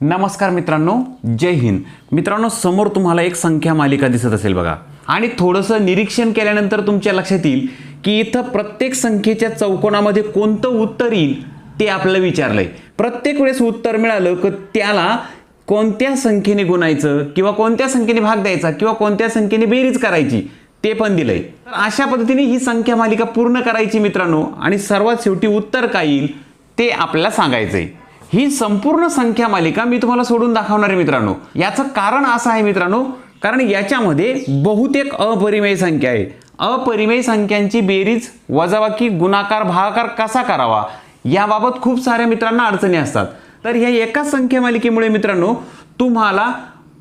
नमस्कार मित्रांनो जय हिंद. मित्रांनो समोर तुम्हाला एक संख्या मालिका दिसत असेल बघा. आणि थोडंसं निरीक्षण केल्यानंतर तुमच्या लक्षात येईल की इथं प्रत्येक संख्येच्या चौकोनामध्ये कोणतं उत्तर येईल ते आपल्याला विचारलंय. प्रत्येक वेळेस उत्तर मिळालं की त्याला कोणत्या संख्येने गुणायचं किंवा कोणत्या संख्येने भाग द्यायचा किंवा कोणत्या संख्येने बेरीज करायची ते पण दिलंय. तर अशा पद्धतीने ही संख्या मालिका पूर्ण करायची मित्रांनो आणि सर्वात शेवटी उत्तर काय येईल ते आपल्याला सांगायचंय. ही संपूर्ण संख्या मालिका मी तुम्हाला सोडून दाखवणार आहे मित्रांनो. याचं कारण असं आहे मित्रांनो कारण याच्यामध्ये बहुतेक अपरिमेय संख्या आहे. अपरिमेय संख्यांची बेरीज वजाबाकी गुणाकार भागाकार कसा करावा याबाबत खूप साऱ्या मित्रांना अडचणी असतात. तर ह्या एकाच संख्या मालिकेमुळे मित्रांनो तुम्हाला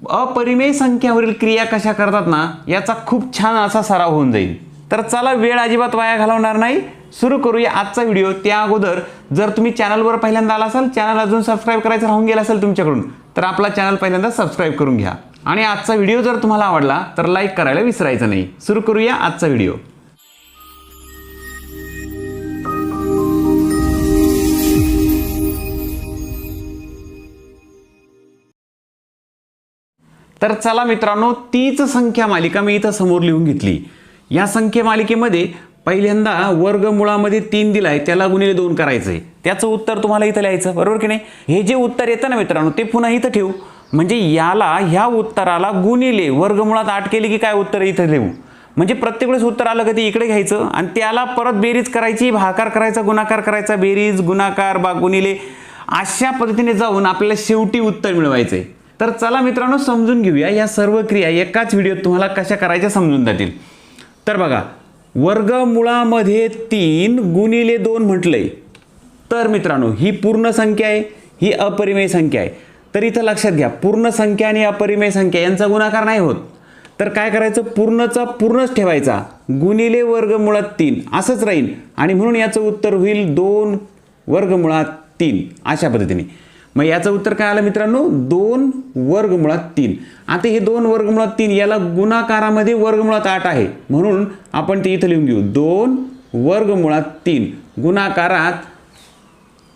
अपरिमेय संख्यावरील क्रिया कशा करतात ना याचा खूप छान असा सराव होऊन जाईल. तर चला वेळ अजिबात वाया घालवणार नाही. सुरू करूया आजचा व्हिडिओ त्या अगोदर जर तुम्ही चॅनलवर पहिल्यांदा आला असाल चॅनल अजून सबस्क्राईब करायचं राहून गेला असेल तुमच्याकडून तर आपला चॅनल पहिल्यांदा सबस्क्राईब करून घ्या. आणि आजचा व्हिडिओ जर तुम्हाला आवडला तर लाईक करायला विसरायचं नाही. सुरू करूया आजचा व्हिडिओ तर चला मित्रांनो तीच संख्या मालिका मी इथं समोर लिहून घेतली. या संख्या मालिकेमध्ये पहिल्यांदा वर्गमुळामध्ये तीन दिलाय त्याला गुणिले दोन करायचंय. त्याचं उत्तर तुम्हाला इथं लिहायचं बरोबर की नाही? हे जे उत्तर येतं ना मित्रांनो ते पुन्हा इथं ठेवू. म्हणजे याला ह्या उत्तराला गुणिले वर्गमुळात आठ केले की काय उत्तर इथं लिहू म्हणजे प्रत्येक वेळेस उत्तर आलं कधी ते इकडे घ्यायचं आणि त्याला परत बेरीज करायची भाकार करायचा गुणाकार करायचा बेरीज गुणाकार बा गुणिले. अशा पद्धतीने जाऊन आपल्याला शेवटी उत्तर मिळवायचंय. तर चला मित्रांनो समजून घेऊया. या सर्व क्रिया एकाच व्हिडिओत तुम्हाला कशा करायच्या समजून जातील. तर बघा वर्गमुळामध्ये तीन गुणिले दोन म्हटलंय तर मित्रांनो ही पूर्ण संख्या आहे ही अपरिमेय संख्या आहे. तर इथं लक्षात घ्या पूर्ण संख्या आणि अपरिमेय संख्या यांचा गुणाकार नाही होत. तर काय करायचं? पूर्णचा पूर्णच ठेवायचा. गुणिले वर्गमुळात तीन असंच राहील आणि म्हणून याचं उत्तर होईल दोन वर्गमुळात तीन अशा पद्धतीने. मग याचं उत्तर काय आलं मित्रांनो? दोन वर्गमुळात तीन. आता हे दोन वर्गमुळात तीन याला गुणाकारामध्ये वर्गमुळात आठ आहे. म्हणून आपण ते इथं लिहून घेऊ. दोन वर्गमुळात तीन. गुणाकारात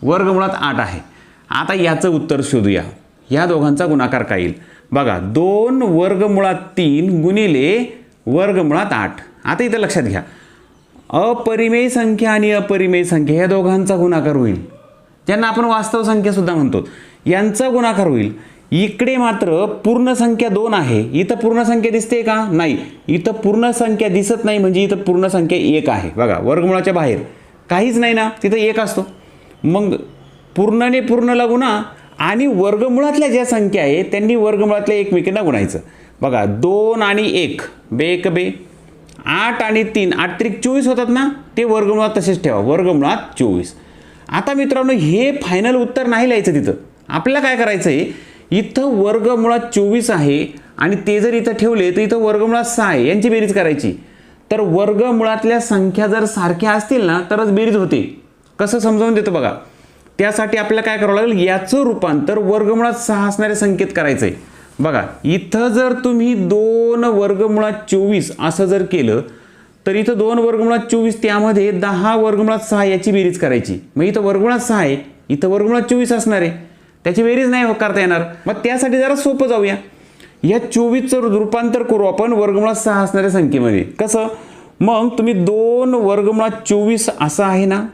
वर्गमुळात आठ आहे. आता याचं उत्तर शोधूया. या दोघांचा गुणाकार काय येईल? बघा दोन वर्गमुळात तीन गुणिले वर्गमुळात आठ. आता इथं लक्षात घ्या. अपरिमेय संख्या आणि अपरिमेय संख्या या दोघांचा गुणाकार होईल. ज्यांना आपण वास्तव संख्या सुद्धा म्हणतो यांचा गुणाकार होईल. इकडे मात्र पूर्ण संख्या दोन आहे. इथं पूर्ण संख्या दिसते का? नाही. इथं पूर्ण संख्या दिसत नाही म्हणजे इथं पूर्ण संख्या एक आहे. बघा वर्गमुळाच्या बाहेर. काहीच नाही ना? तिथं एक असतो. मग पूर्णने पूर्णला गुणा आणि वर्गमुळातल्या ज्या संख्या आहे त्यांनी वर्गमुळातल्या एकमेकींना गुणायचं. बघा दोन आणि एक बे एक बे. आठ आणि तीन आठ त्रिक चोवीस होतात ना? ते वर्गमुळात तसेच ठेवा. वर्गमुळात चोवीस. आता मित्रांनो हे फायनल उत्तर नाही लिहायचं तिथं. आपल्याला काय करायचं आहे इथं वर्गमुळात चोवीस आहे आणि ते जर इथं ठेवले तर इथं वर्गमुळात सहा आहे. यांची बेरीज करायची. तर वर्गमुळातल्या संख्या जर सारख्या असतील ना तरच बेरीज होते. कसं समजावून देतं बघा. त्यासाठी आपल्याला काय करावं लागेल? याचं रूपांतर वर्गमुळात सहा असणाऱ्या संख्येत करायचं आहे बघा इथं जर तुम्ही दोन वर्गमुळात चोवीस असं जर केलं तर इथं दोन वर्गमुळात चोवीस त्यामध्ये दहा वर्गमुळात सहा याची बेरीज करायची. मग इथं वर्गमुळात सहा आहे इथं वर्गमुळात चोवीस असणार आहे. त्याची बेरीज नाही हो- करता येणार. मग त्यासाठी जरा सोपं जाऊया. या चोवीसचं रूपांतर करू आपण वर्गमुळात सहा असणाऱ्या संख्येमध्ये. कसं? मग तुम्ही दोन वर्गमुळात चोवीस असं आहे ना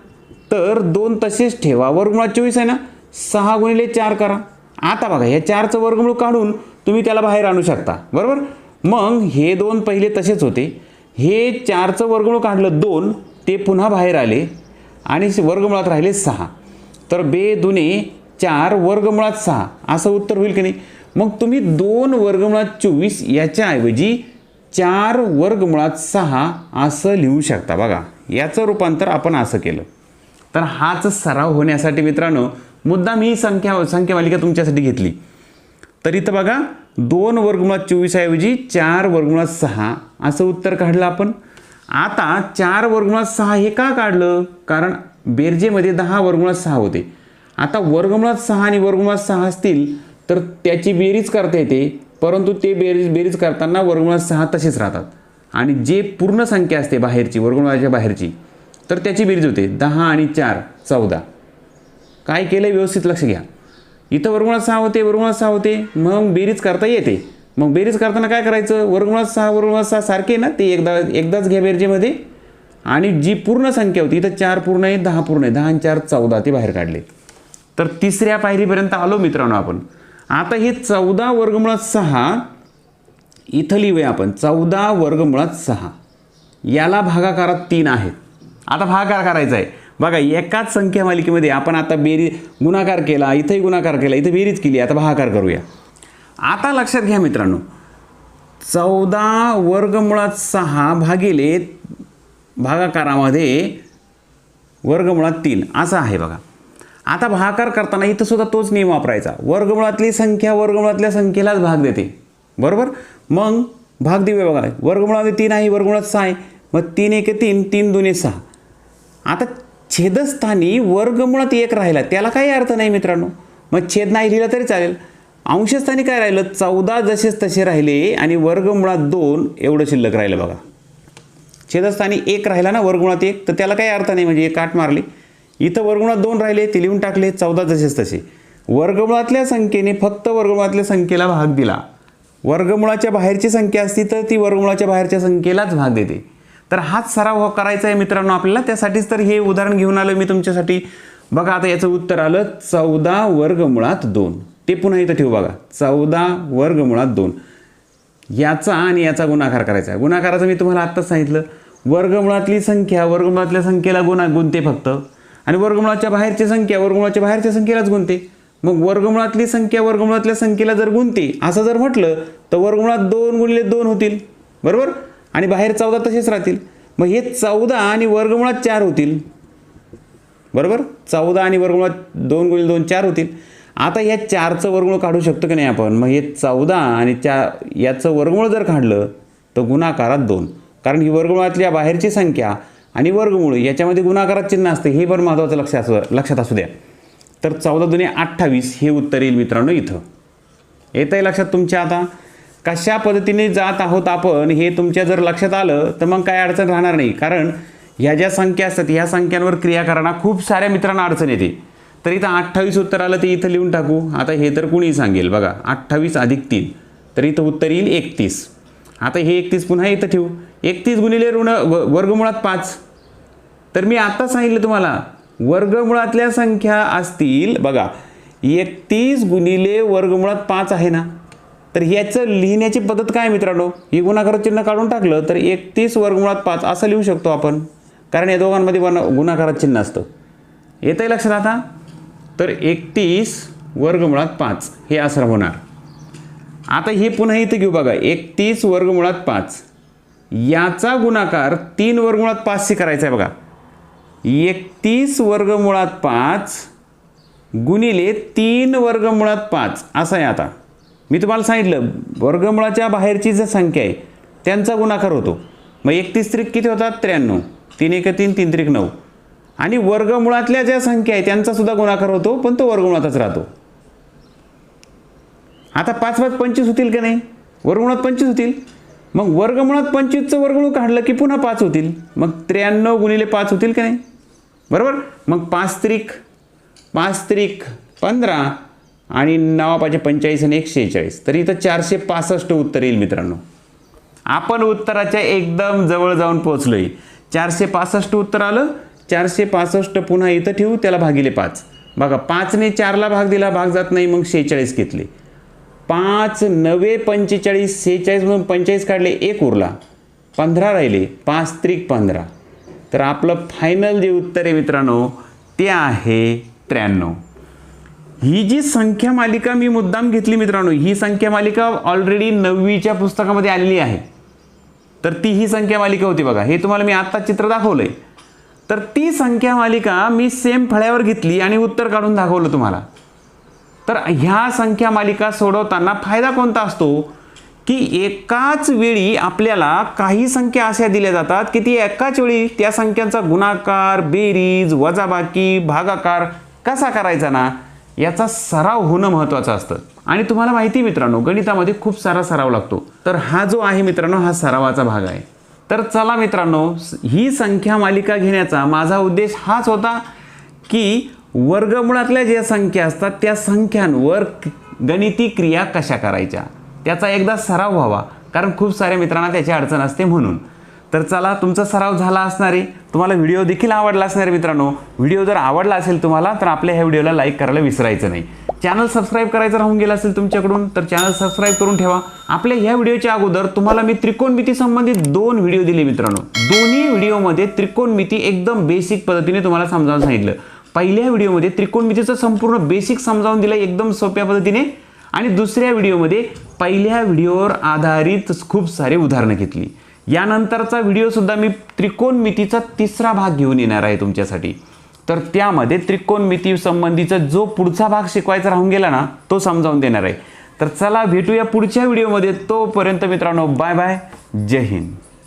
तर दोन तसेच ठेवा. वर्गमुळात चोवीस आहे ना सहा गुणिले चार करा. आता बघा या चारचं वर्गमूळ काढून तुम्ही त्याला बाहेर आणू शकता. बरोबर? मग हे दोन पहिले तसेच होते. हे चारचं वर्गमूळ काढलं दोन ते पुन्हा बाहेर आले आणि वर्गमुळात राहिले सहा. तर बे दुने चार वर्गमुळात सहा. असं उत्तर होईल की नाही? मग तुम्ही दोन वर्गमुळात चोवीस याच्याऐवजी चार वर्गमुळात सहा असं लिहू शकता. बघा याचं रूपांतर आपण असं केलं. तर हाच सराव होण्यासाठी मित्रांनो मुद्दाम ही संख्या संख्या मालिका तुमच्यासाठी घेतली. तर इथं बघा दोन वर्गमुळात चोवीसऐवजी चार वर्गमुळात सहा. असं उत्तर काढलं आपण. आता चार वर्गमुळात सहा हे का काढलं? कारण बेरजेमध्ये दहा वर्गमुळात सहा होते. आता वर्गमुळात सहा आणि वर्गमुळात सहा असतील तर त्याची बेरीज करता येते. परंतु ते बेरीज बेरीज करताना वर्गमुळात सहा तसेच राहतात. आणि जे पूर्ण संख्या असते बाहेरची वर्गमुळाच्या बाहेरची तर त्याची बेरीज होते. दहा आणि चार चौदा. काय केलं व्यवस्थित लक्ष घ्या. इथं वर्गमुळात सहा होते वर्गमुळात सहा होते. मग बेरीज करता येते. मग बेरीज करताना काय करायचं? वर्गमुळात सहा वर्गमुळात सहा सारखे ना ते एकदा एकदाच घ्या बेरजेमध्ये. आणि जी पूर्ण संख्या होती इथं चार पूर्ण आहे दहा पूर्ण आहे दहा आणि चार चौदा ते बाहेर काढले. तर तिसऱ्या पायरीपर्यंत आलो मित्रांनो आपण. आता हे चौदा वर्गमुळात सहा इथं लिहूया आपण. चौदा वर्गमुळात सहा. याला भागाकारात तीन आहेत. आता भागाकार करायचा आहे बघा एकाच संख्या मालिकेमध्ये आपण आता बेरी गुणाकार केला इथंही गुणाकार केला इथं बेरीज केली आता भागाकार करूया. आता लक्षात घ्या मित्रांनो चौदा वर्गमुळात सहा भागिले भागाकारामध्ये वर्गमुळात तीन असं आहे बघा. आता भागाकार करताना इथं सुद्धा तोच नियम वापरायचा. वर्गमुळातली संख्या वर्गमुळातल्या संख्येलाच भाग देते. बरोबर? मग भाग देऊया बघा. वर्गमुळामध्ये तीन आहे वर्गमुळात सहा आहे. मग तीन एक तीन तीन दोन्ही सहा. आता छेदस्थानी वर्गमुळात एक राहिला. त्याला काही अर्थ नाही मित्रांनो. मग छेद नाही लिहिला तरी चालेल. अंशस्थानी काय राहिलं? चौदा जसेच तसे राहिले आणि वर्गमुळात दोन एवढं शिल्लक राहिलं बघा. छेदस्थानी एक राहिला ना वर्गुणात एक तर त्याला काही अर्थ नाही म्हणजे एक आठ मारली. इथं वर्गुणात दोन राहिले ते लिहून टाकले चौदा जसेच तसे. वर्गमुळातल्या संख्येने फक्त वर्गमुळातल्या संख्येला भाग दिला. वर्गमुळाच्या बाहेरची संख्या असती तर ती वर्गमुळाच्या बाहेरच्या संख्येलाच भाग देते. तर हाच सराव करायचा आहे मित्रांनो आपल्याला. त्यासाठीच तर हे उदाहरण घेऊन आलं मी तुमच्यासाठी. बघा आता याचं उत्तर आलं. चौदा वर्गमुळात दोन. ते पुन्हा इथं ठेवू बघा. चौदा वर्गमुळात दोन. याचा आणि याचा गुणाकार करायचा आहे. गुणाकाराचं मी तुम्हाला आत्ताच सांगितलं. वर्गमुळातली संख्या वर्गमुळातल्या संख्येला गुणा गुणते फक्त. आणि वर्गमुळाच्या बाहेरची संख्या वर्गमुळाच्या बाहेरच्या संख्येलाच गुणते. मग वर्गमुळातली संख्या वर्गमुळातल्या संख्येला जर गुणते असं जर म्हटलं तर वर्गमुळात दोन गुणले दोन होतील. बरोबर? आणि बाहेर चौदा तसेच राहतील. मग हे चौदा आणि वर्गमुळात चार होतील. बरोबर? चौदा आणि वर्गमुळात दोन गुणिले दोन चार होतील. आता या चारचं वर्गमूळ काढू शकतो की नाही आपण? मग हे चौदा आणि चार याचं वर्गमूळ जर काढलं तर गुणाकारात दोन. कारण ही वर्गमुळातल्या बाहेरची संख्या आणि वर्गमूळ याच्यामध्ये गुणाकारात चिन्ह असते. हे पण महत्त्वाचं लक्ष असं लक्षात असू द्या. तर चौदा दुने अठ्ठावीस हे उत्तर येईल मित्रांनो इथं. येत आहे लक्षात तुमच्या आता? कशा पद्धतीने जात आहोत आपण हे तुमच्या जर लक्षात आलं तर मग काय अडचण राहणार नाही. कारण ह्या ज्या संख्या असतात ह्या संख्यांवर क्रिया करताना खूप साऱ्या मित्रांना अडचण येते. तर इथं अठ्ठावीस उत्तर आलं ते इथं लिहून टाकू. आता हे तर कुणी सांगेल बघा. अठ्ठावीस अधिक तीन. तर इथं उत्तर येईल एकतीस. आता हे एकतीस पुन्हा इथं ठेवू. एकतीस गुणिले ऋण व- वर्गमुळात पाच. तर मी आत्ता सांगितलं तुम्हाला वर्गमुळातल्या संख्या असतील बघा. एकतीस गुणिले वर्गमुळात पाच आहे ना? तर ह्याचं लिहिण्याची पद्धत काय मित्रांनो? हे गुणाकार चिन्ह काढून टाकलं तर एकतीस वर्गमुळात पाच असं लिहू शकतो आपण. कारण या दोघांमध्ये वन गुणाकारात चिन्ह असतं. येतं आहे लक्षात आता? तर एकतीस वर्गमुळात पाच हे असं होणार. आता हे पुन्हा इथं घेऊ बघा. एकतीस वर्गमुळात पाच. याचा गुणाकार तीन वर्गमुळात पाचशे करायचा आहे बघा. एकतीस वर्गमुळात पाच गुणिले तीन वर्गमुळात पाच. असं आहे आता. मी तुम्हाला सांगितलं वर्गमुळाच्या बाहेरची जी संख्या आहे त्यांचा गुणाकार होतो. मग एकतीस त्रिक किती होतात? त्र्याण्णव. तीन एक तीन तीन त्रिक नऊ. आणि वर्गमुळातल्या ज्या संख्या आहे त्यांचा सुद्धा गुणाकार होतो पण तो वर्गमुळातच राहतो. आता पाच पाच पंचवीस होतील का नाही? वर्गमुळात पंचवीस होतील. मग वर्गमुळात पंचवीसचं वर्गमुळ काढलं की पुन्हा पाच होतील. मग त्र्याण्णव गुणिले पाच होतील का नाही? बरोबर? मग पाच त्रिक पाच त्रिक पंधरा आणि नवा पंचेचाळीस आणि एक शेहेचाळीस तर इथं चारशे पासष्ट उत्तर येईल मित्रांनो. आपण उत्तराच्या एकदम जवळ जाऊन पोहोचलोय. चारशे पासष्ट उत्तर आलं. चारशे पासष्ट पुन्हा इथं ठेवू त्याला भागिले पाच. बघा पाचने चारला भाग दिला भाग जात नाही मग शेहेचाळीस घेतले. पाच नवे पंचेचाळीस शेहेचाळीस म्हणून पंचेचाळीस काढले एक उरला. पंधरा राहिले पाच त्रिक पंधरा. तर आपलं फायनल जे उत्तर आहे मित्रांनो ते आहे त्र्याण्णव. ही जी संख्या मालिका मी मुद्दाम घेतली मित्रांनो ही संख्या मालिका ऑलरेडी नववीच्या पुस्तकामध्ये आलेली आहे. तर ती ही संख्या मालिका होती बघा. हे तुम्हाला मी आत्ता चित्र दाखवलंय. तर ती संख्या मालिका मी सेम फळ्यावर घेतली आणि उत्तर काढून दाखवलं तुम्हाला. तर ह्या संख्या मालिका सोडवताना फायदा कोणता असतो? की एकाच वेळी आपल्याला काही संख्या अशा दिल्या जातात की ती एकाच वेळी त्या संख्यांचा गुणाकार बेरीज वजाबाकी भागाकार कसा करायचा ना? याचा सराव होणं महत्त्वाचं असतं. आणि तुम्हाला माहिती मित्रांनो गणितामध्ये खूप सारा सराव लागतो. तर हा जो आहे मित्रांनो हा सरावाचा भाग आहे. तर चला मित्रांनो ही संख्या मालिका घेण्याचा माझा उद्देश हाच होता की वर्गमुळातल्या ज्या संख्या असतात त्या संख्यांवर गणिती क्रिया कशा करायच्या? त्याचा एकदा सराव व्हावा. कारण खूप साऱ्या मित्रांना त्याची अडचण असते म्हणून. तर चला तुमचा सराव झाला असणारे तुम्हाला व्हिडिओ देखील आवडला असणार मित्रांनो. व्हिडिओ जर आवडला असेल तुम्हाला तर आपल्या ह्या व्हिडिओला लाईक करायला विसरायचं नाही. चॅनल सबस्क्राईब करायचं राहून गेलं असेल तुमच्याकडून तर चॅनल सबस्क्राईब करून ठेवा. आपल्या ह्या व्हिडिओच्या अगोदर तुम्हाला मी त्रिकोणमिती संबंधित दोन व्हिडिओ दिले मित्रांनो. दोन्ही व्हिडिओमध्ये त्रिकोणमिती एकदम बेसिक पद्धतीने तुम्हाला समजावून सांगितलं. पहिल्या व्हिडिओमध्ये त्रिकोणमितीचं संपूर्ण बेसिक समजावून दिलं एकदम सोप्या पद्धतीने. आणि दुसऱ्या व्हिडिओमध्ये पहिल्या व्हिडिओवर आधारित खूप सारे उदाहरणं घेतली. यानंतरचा व्हिडिओ सुद्धा मी त्रिकोणमितीचा तिसरा भाग घेऊन येणार आहे तुमच्यासाठी. तर त्यामध्ये त्रिकोणमिती संबंधीचा जो पुढचा भाग शिकवायचा राहून गेला ना तो समजावून देणार आहे. तर चला भेटूया पुढच्या व्हिडिओमध्ये तोपर्यंत मित्रांनो बाय बाय जय हिंद.